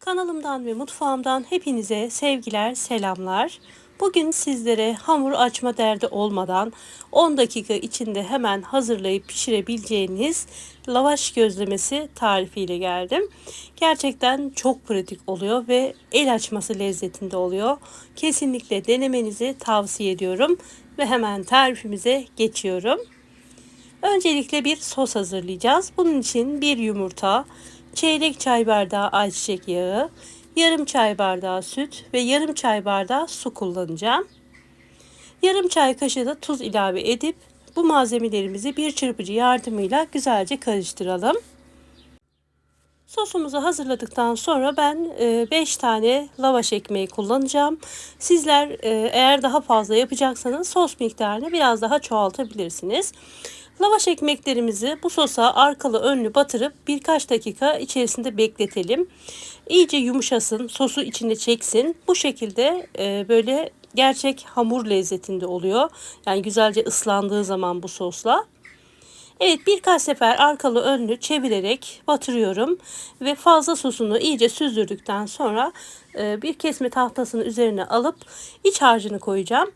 Kanalımdan ve mutfağımdan hepinize sevgiler, selamlar. Bugün sizlere hamur açma derdi olmadan 10 dakika içinde hemen hazırlayıp pişirebileceğiniz lavaş gözlemesi tarifiyle geldim. Gerçekten çok pratik oluyor ve el açması lezzetinde oluyor. Kesinlikle denemenizi tavsiye ediyorum ve hemen tarifimize geçiyorum. Öncelikle bir sos hazırlayacağız. Bunun için bir yumurta, çeyrek çay bardağı ayçiçek yağı, yarım çay bardağı süt ve yarım çay bardağı su kullanacağım. Yarım çay kaşığı da tuz ilave edip bu malzemelerimizi bir çırpıcı yardımıyla güzelce karıştıralım. Sosumuzu hazırladıktan sonra ben 5 tane lavaş ekmeği kullanacağım. Sizler e, eğer daha fazla yapacaksanız sos miktarını biraz daha çoğaltabilirsiniz. Lavaş ekmeklerimizi bu sosa arkalı önlü batırıp birkaç dakika içerisinde bekletelim. İyice yumuşasın, sosu içine çeksin. Bu şekilde e, böyle gerçek hamur lezzetinde oluyor. Yani güzelce ıslandığı zaman bu sosla. Evet birkaç sefer arkalı önlü çevirerek batırıyorum ve fazla sosunu iyice süzdürdükten sonra e, bir kesme tahtasının üzerine alıp iç harcını koyacağım.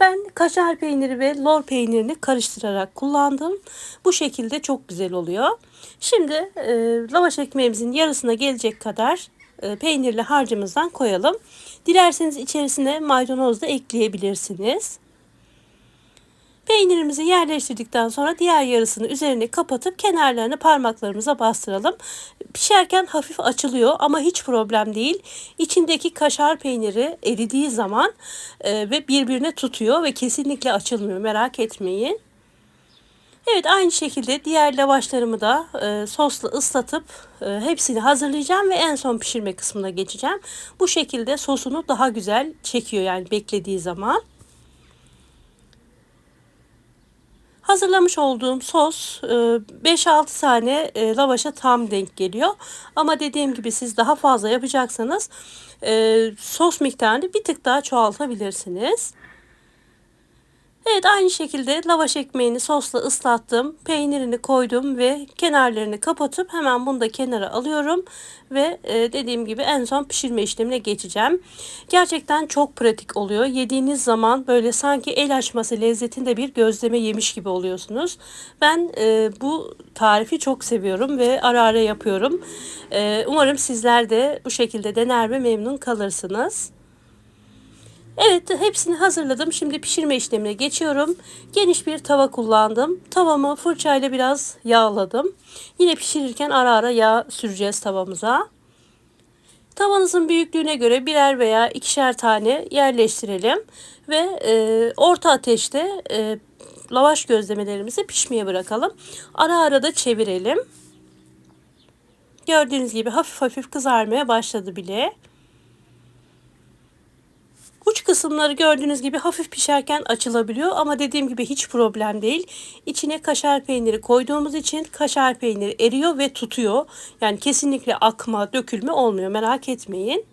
Ben kaşar peyniri ve lor peynirini karıştırarak kullandım. Bu şekilde çok güzel oluyor. Şimdi e, lavaş ekmeğimizin yarısına gelecek kadar e, peynirli harcımızdan koyalım. Dilerseniz içerisine maydanoz da ekleyebilirsiniz. Peynirimizi yerleştirdikten sonra diğer yarısını üzerine kapatıp kenarlarını parmaklarımıza bastıralım. Pişerken hafif açılıyor ama hiç problem değil. İçindeki kaşar peyniri eridiği zaman e, ve birbirine tutuyor ve kesinlikle açılmıyor merak etmeyin. Evet aynı şekilde diğer lavaşlarımı da e, sosla ıslatıp e, hepsini hazırlayacağım ve en son pişirme kısmına geçeceğim. Bu şekilde sosunu daha güzel çekiyor yani beklediği zaman. Hazırlamış olduğum sos 5-6 e, tane e, lavaşa tam denk geliyor. Ama dediğim gibi siz daha fazla yapacaksanız e, sos miktarını bir tık daha çoğaltabilirsiniz. Evet aynı şekilde lavaş ekmeğini sosla ıslattım. Peynirini koydum ve kenarlarını kapatıp hemen bunu da kenara alıyorum. Ve e, dediğim gibi en son pişirme işlemine geçeceğim. Gerçekten çok pratik oluyor. Yediğiniz zaman böyle sanki el açması lezzetinde bir gözleme yemiş gibi oluyorsunuz. Ben e, bu tarifi çok seviyorum ve ara ara yapıyorum. E, umarım sizler de bu şekilde dener ve memnun kalırsınız. Evet hepsini hazırladım. Şimdi pişirme işlemine geçiyorum. Geniş bir tava kullandım. Tavamı fırçayla biraz yağladım. Yine pişirirken ara ara yağ süreceğiz tavamıza. Tavanızın büyüklüğüne göre birer veya ikişer tane yerleştirelim. Ve e, orta ateşte e, lavaş gözlemelerimizi pişmeye bırakalım. Ara ara da çevirelim. Gördüğünüz gibi hafif hafif kızarmaya başladı bile. Uç kısımları gördüğünüz gibi hafif pişerken açılabiliyor ama dediğim gibi hiç problem değil. İçine kaşar peyniri koyduğumuz için kaşar peyniri eriyor ve tutuyor. Yani kesinlikle akma, dökülme olmuyor merak etmeyin.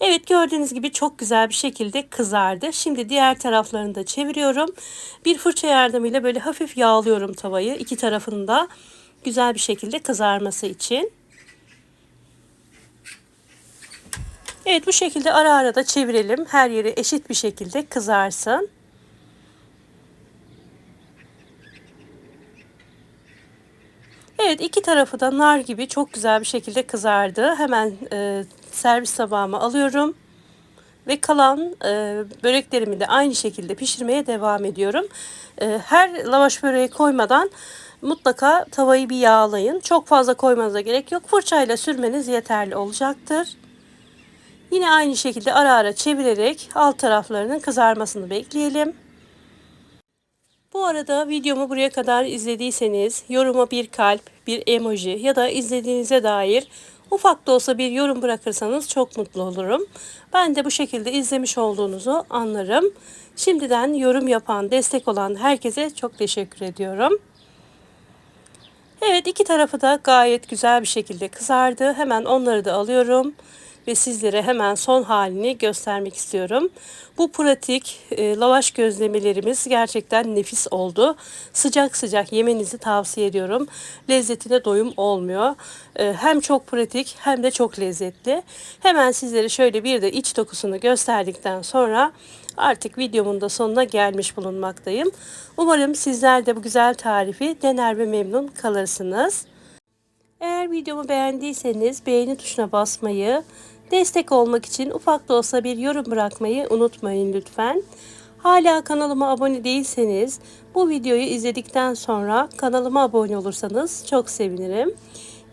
Evet gördüğünüz gibi çok güzel bir şekilde kızardı. Şimdi diğer taraflarını da çeviriyorum. Bir fırça yardımıyla böyle hafif yağlıyorum tavayı. iki tarafını da güzel bir şekilde kızarması için. Evet bu şekilde ara ara da çevirelim. Her yeri eşit bir şekilde kızarsın. Evet iki tarafı da nar gibi çok güzel bir şekilde kızardı. Hemen e, servis tabağıma alıyorum. Ve kalan e, böreklerimi de aynı şekilde pişirmeye devam ediyorum. E, her lavaş böreği koymadan mutlaka tavayı bir yağlayın. Çok fazla koymanıza gerek yok. Fırçayla sürmeniz yeterli olacaktır. Yine aynı şekilde ara ara çevirerek alt taraflarının kızarmasını bekleyelim. Bu arada videomu buraya kadar izlediyseniz yoruma bir kalp, bir emoji ya da izlediğinize dair ufak da olsa bir yorum bırakırsanız çok mutlu olurum. Ben de bu şekilde izlemiş olduğunuzu anlarım. Şimdiden yorum yapan, destek olan herkese çok teşekkür ediyorum. Evet iki tarafı da gayet güzel bir şekilde kızardı. Hemen onları da alıyorum ve sizlere hemen son halini göstermek istiyorum. Bu pratik e, lavaş gözlemelerimiz gerçekten nefis oldu. Sıcak sıcak yemenizi tavsiye ediyorum. Lezzetine doyum olmuyor. E, hem çok pratik hem de çok lezzetli. Hemen sizlere şöyle bir de iç dokusunu gösterdikten sonra artık videomun da sonuna gelmiş bulunmaktayım. Umarım sizler de bu güzel tarifi dener ve memnun kalırsınız. Eğer videomu beğendiyseniz beğeni tuşuna basmayı, destek olmak için ufak da olsa bir yorum bırakmayı unutmayın lütfen. Hala kanalıma abone değilseniz bu videoyu izledikten sonra kanalıma abone olursanız çok sevinirim.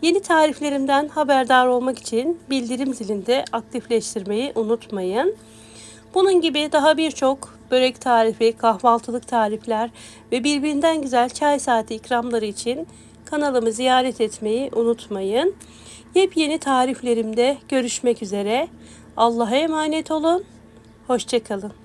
Yeni tariflerimden haberdar olmak için bildirim zilini de aktifleştirmeyi unutmayın. Bunun gibi daha birçok börek tarifi, kahvaltılık tarifler ve birbirinden güzel çay saati ikramları için kanalımı ziyaret etmeyi unutmayın. Yepyeni tariflerimde görüşmek üzere. Allah'a emanet olun. Hoşçakalın.